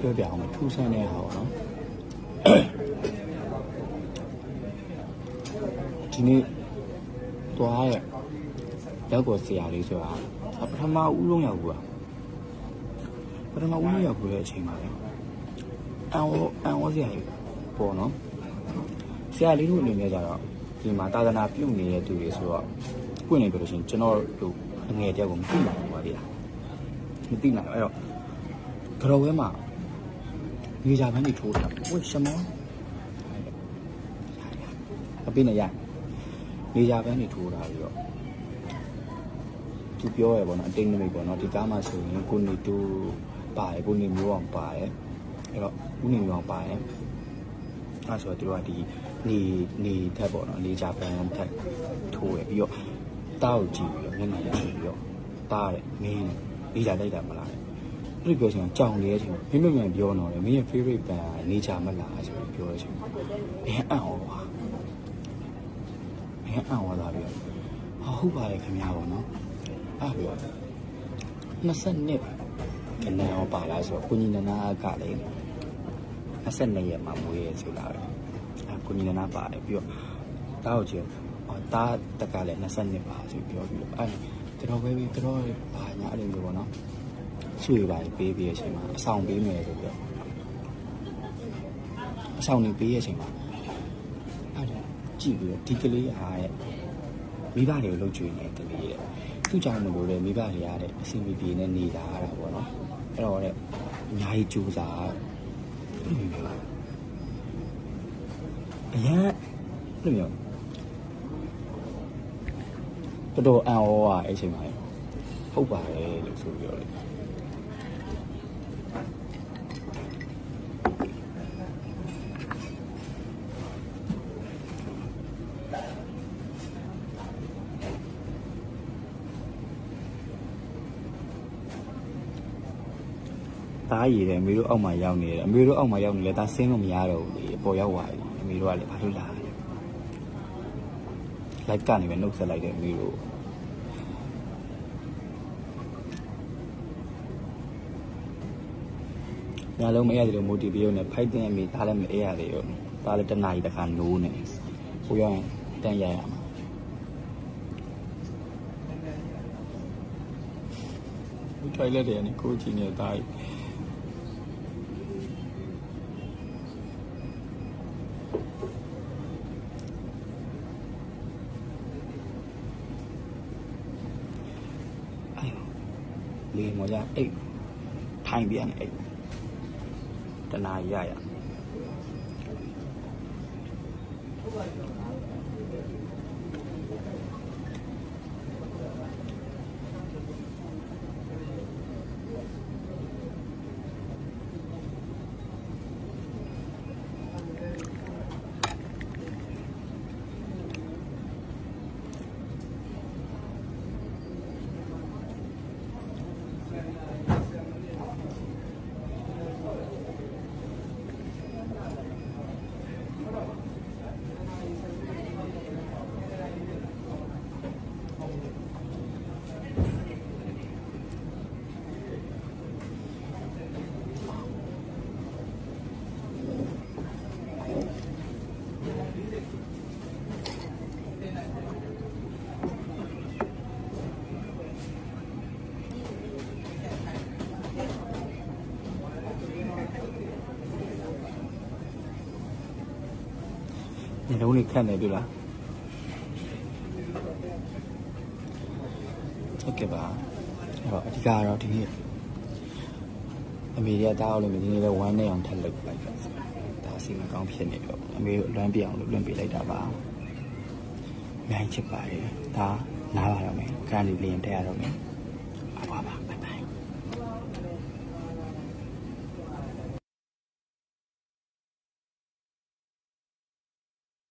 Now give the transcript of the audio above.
ပြောပြအောင်မယ်ထူးဆန်းတဲ့ဟာပေါ့နော်ဒီနေ့သွားရဲ့ရောက်ကိုဆရာလေးဆိုတာပထမဦးလုံးရောက်ဘူးอ่ะပထမဦးလုံးရောက်ဘူးတဲ့အချိန်မှာပဲအန်ဝအန်ဝဆရာကြီးပေါ့နော်ဆရာလေးတို့အနေနဲ့ကြတော့ဒီမှာသာသနာပြုနေတဲ့သူတွေဆိုတော့ပွင့်နေပြလို့ရှိရင်ကျွန်တော်တို့အငယ်တယောက်ကိုမသိနိုင်ဘူးပါလေမသိနိုင်ဘူးအဲ့တော့ကြော်ဝဲမှာ မြေစာပန်းကြီးထိုးတာဝတ်ရှမောအပိနဲ့ရမြေစာပန်းကြီးထိုးတာပြီးတော့သူပြောရပေါ့နော်အတိတ်နမိတ်ပေါ့နော်ဒီကားမှာဆိုရင်ကိုနေတူပါတယ်ကိုနေမျိုးအောင်ပါတယ်အဲ့တော့ဦးနေမျိုးအောင်ပါတယ်အဲ့ဆိုတော့သူတို့ကဒီနေနေထက်ပေါ့နော်နေကြပန်းထက်ထိုးရပြီးတော့တားကိုကြည့်ပြီးတော့မျက်နှာရပြီးတော့တားတယ်မင်းနေကြလိုက်တာမလား အဲ့လိုပြောချင်ကြောင်လေချင်းမင်းမမှန်ပြောတော့တယ်မင်းရဲ့ favorite band ကနေကြမလားဆိုပြီးပြောရချင်းဘယ်အံ့ဩပါဘယ်အံ့ဩလာပြီးတော့ဟာဟုတ်ပါရဲ့ခင်ဗျာပေါ့နော်အဲ့ပြီးတော့20နှစ်ကနေရောပါလာဆိုတော့ကိုကြီးနနာကလည်း22ရက်မှမွေးရဆိုလာတယ်အဲကိုကြီးနနာပါတယ်ပြီးတော့တားကိုကြည့်အော်တားတက်ကလည်း20နှစ်ပါဆိုပြီးပြောပြီးတော့အဲတော်ပဲပြီးတော်ဘာညာအဲ့လိုမျိုးပေါ့နော် ဆွေပါပေးပြီးရချိန်မှာအဆောင်ပေးမယ်ဆိုပြီးတော့အဆောင်နေပေးရချိန်မှာအဲ့ဒါကြည့်ပြီးတော့ဒီကလေးအားရဲ့မိဘတွေကိုလှုပ်ကြွေနေတဲ့ကလေးရဲ့သူ့ကြောင့်မလို့လေမိဘတွေရတဲ့အစီအမီပြေနဲ့နေတာရတာပေါ့နော်အဲ့တော့တဲ့အများကြီးကြိုးစားအရင်အဲ့လိုမျိုးတော်တော်အံ့ဩอ่ะအဲ့ချိန်မှာဟုတ်ပါတယ်လို့ဆိုပြီးတော့လေ သားရည်တယ်အမေတို့အောက်မှာရောက်နေတယ်အမေတို့အောက်မှာရောက်နေလဲဒါဆင်းလို့မရတော့ဘူးလေအပေါ်ရောက်သွားပြီအမေတို့ကလည်းဘာလို့လာလဲလိုက်ကနေပဲနှုတ်ဆက်လိုက်တယ်အမေတို့ညလုံးမရသေးလို့မိုတီဗီယိုနဲ့ဖိုက်တင်အမေဒါလည်းမအေးရသေးဘူးဒါလည်းတနားကြီးတစ်ခါနိုးနေဟိုရောက်ရင်တန်ရရမှာဒီ toilet တွေကနေကိုကြည့်နေတာဒါကြီး လေမော်ရအိတ်ထိုင်ပြန်အိတ်တနာရရ ညလုံးလေးခတ်နေပြီလားဟုတ်ကဲ့ပါအဲ့တော့အဓိကကတော့ဒီနေ့အမေတွေကတားအောင်လို့ဒီနေ့လည်းဝမ်းနေအောင်ထပ်လုပ်လိုက်ပါဒါအစီမကောင်းဖြစ်နေတော့အမေကိုလွမ်းပြအောင်လို့လွမ်းပြလိုက်တာပါမြိုင်းချစ်ပါတယ်ဒါနားပါတော့မယ်ခဏလေးလင်းတက်ရတော့မယ်အပါပါ